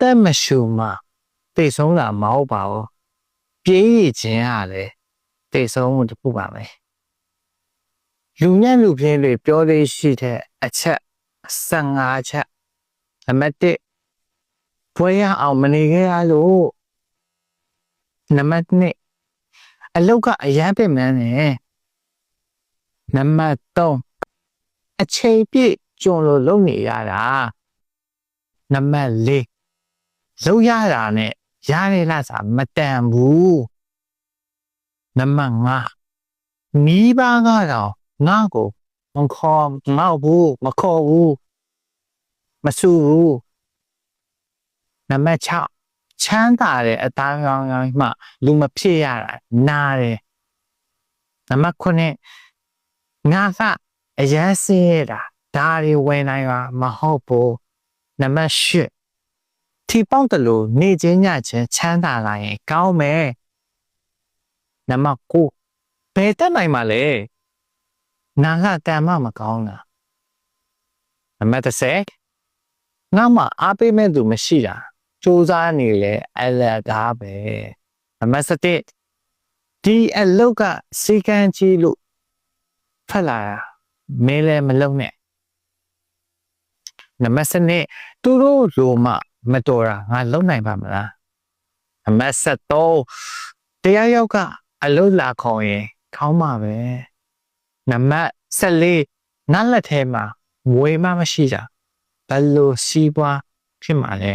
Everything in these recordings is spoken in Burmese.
သက်မရှူမှတိတ်ဆုံးတာမဟုတ်ပါဘူးပြေးရခြင်းကလည်းတိတ်ဆုံးမှုတစ်ခုပါပဲလူညံ့လူပြင်းတွေပြောသေးရှိတဲ့အချက်15ချက်နံပါတ်1ဘွဲရအောင်မနေခဲ့ရလို့နံပါတ်2အလုတ်ကအရန်ပင်မန်းတယ်နံပါတ်3အချိန်ပြည့်ကြုံလို့လုံနေရတာနံပါတ်4 လုံရတာနဲ့ရရလားစာမတန်ဘူးနံပါတ်5မိဘကတော့ငါ့ကိုမခေါ်ငေါ့ဘူးမခေါ်ဘူးမဆူဘူးနံပါတ်6ချမ်းသာတဲ့အသားကောင်းကောင်းမှလူမဖြစ်ရတာနားတယ်နံပါတ်9ငါကအရန်စင်းရတာဒါတွေဝင်နိုင်ပါမဟုတ်ဘူးနံပါတ်10 ထီပေါက်တယ်လို့နေချင်းညချင်းချမ်းသာလာရင်ကောင်းမယ်နံပါတ်9ဘယ်တက်နိုင်မှာလဲနာကတန်မှမကောင်းတာနံပါတ်10ငါမှအားပေးမဲ့သူမရှိတာစူးစမ်းနေလေအလကားပဲနံပါတ်7ဒီအလုတ်ကစီကံကြီးလို့ဖက်လာတာမင်းလည်းမလုံနဲ့နံပါတ်7သူတို့လိုမှ မတော်တာငါလုံနိုင်ပါမလားနံပါတ်7တရားရောက်ကအလုတ်လာခေါ်ရင်ခေါင်းမှာပဲနံပါတ်14ငါလက်ထဲမှာဝေမမရှိတာဘယ်လိုစီးပွားဖြစ်မှာလဲ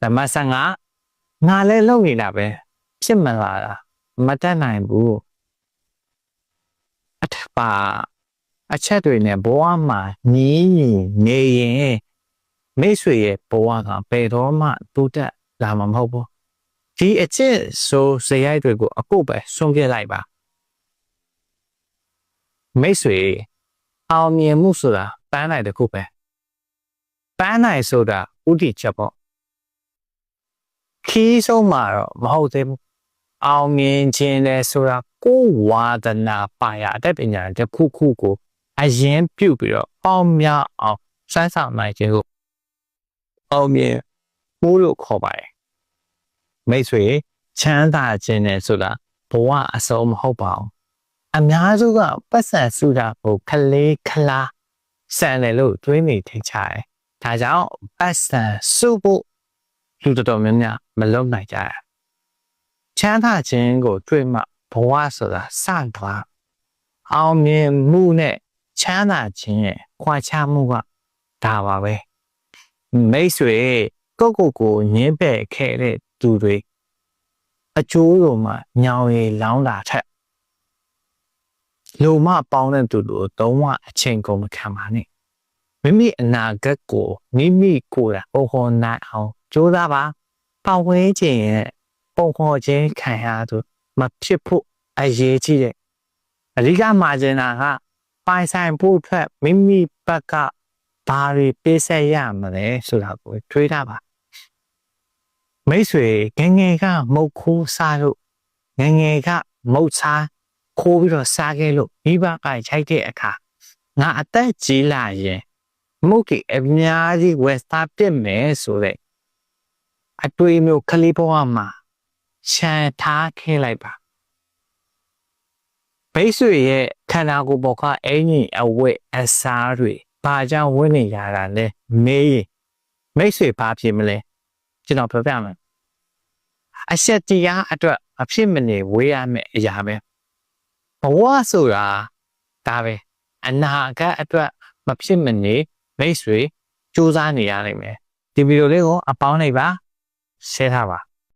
နံပါတ်15ငါလည်းလုံနေတာပဲဖြစ်မလာတာမတတ်နိုင်ဘူးအထက်ပါအချက်တွေနဲ့ဘဝမှာညီးညီနေရင် မိတ်ဆွေရဲ့ဘဝကဘယ်တော့မှတိုးတက်လာမှာမဟုတ်ဘူးဒီအချက်ဆိုဇယိုက်တွေကိုအကုတ်ပဲဆုံးခဲ့လိုက်ပါမိတ်ဆွေအောင်မြင်မှုဆိုတာပန်းနိုင်တစ်ခုပဲပန်းနိုင်ဆိုတာဥတီချက်ပေါ့ခီးဆုံးမှာတော့မဟုတ်သေးဘူးအောင်မြင်ခြင်းလဲဆိုတာကိုယ်ဝါဒနာပါရအတတ်ပညာတစ်ခုခုကိုအရင်ပြုတ်ပြီးတော့ပေါင်းများအောင်စမ်းဆောင်နိုင်ခြင်းကို အောင်မြင်မှုလို့ခေါ်ပါတယ်မိတ်ဆွေချမ်းသာခြင်းနဲ့ဆိုတာဘဝအစုံမဟုတ်ပါဘူးအများစုကပတ်စံစုတာကိုခလေးခလားစံတယ်လို့တွေးနေထင်ကြတယ်ဒါကြောင့်ပတ်စံစုဖို့လူတော်တော်များများမလုပ်နိုင်ကြရချမ်းသာခြင်းကိုတွေ့မှဘဝဆိုတာစသွားအောင်မြင်မှုနဲ့ချမ်းသာခြင်းရဲ့ခွာခြားမှုကဒါပါပဲ မိတ်ဆွေကိုကိုကိုညင်းပယ်ခဲ့တဲ့သူတွေအကျိုးလိုမှညောင်ရည်လောင်းတာထက်လုံမပေါင်းတဲ့သူတို့သုံးဝအချိန်ကုန်မခံပါနဲ့မိမိအနာဂတ်ကိုမိမိကိုယ်တိုင်ပုံဟောနိုင်အောင်ကြိုးစားပါပတ်ဝန်းကျင်ရဲ့ပုံဟောခြင်းခံရသူမဖြစ်ဖို့အရေးကြီးတယ်အဓိကမှာကျင်တာကပိုင်ဆိုင်ဖို့အတွက်မိမိဘက်က ဘာတွေပေးဆက်ရမလဲဆိုတာကိုတွေးထားပါမိတ်ဆွေငငယ်ကမုတ်ခိုးစားလို့ငငယ်ကမုတ်စားခိုးပြီးတော့စားခဲ့လို့မိဘကခြိုက်တဲ့အခါငါအသက်ကြီးလာရင်မုတ်ကြီးအများကြီးဝယ်စားပြစ်မယ်ဆိုတဲ့အတွေ့အမျိုးကလေးဘဝမှာရှန်ထားခဲ့လိုက်ပါဘိတ်ဆွေရဲ့ခန္ဓာကိုယ်ပေါ်ကအင်းကြီးအဝတ်အစားတွေ ဘာကြောင့်ဝင်နေရတာလဲမေးရင်မိတ်ဆွေဘာဖြစ်မလဲကျွန်တော်ပြောပြမယ်အဆက်တရားအတွက်အဖြစ်မနေဝေးရမယ့်အရာပဲဘဝဆိုတာဒါပဲအနာဂတ်အတွက်မဖြစ်မနေမိတ်ဆွေစူးစမ်းနေရနိုင်မယ်ဒီဗီဒီယိုလေးကိုအပေါင်းလိုက်ပါ share ထားပါ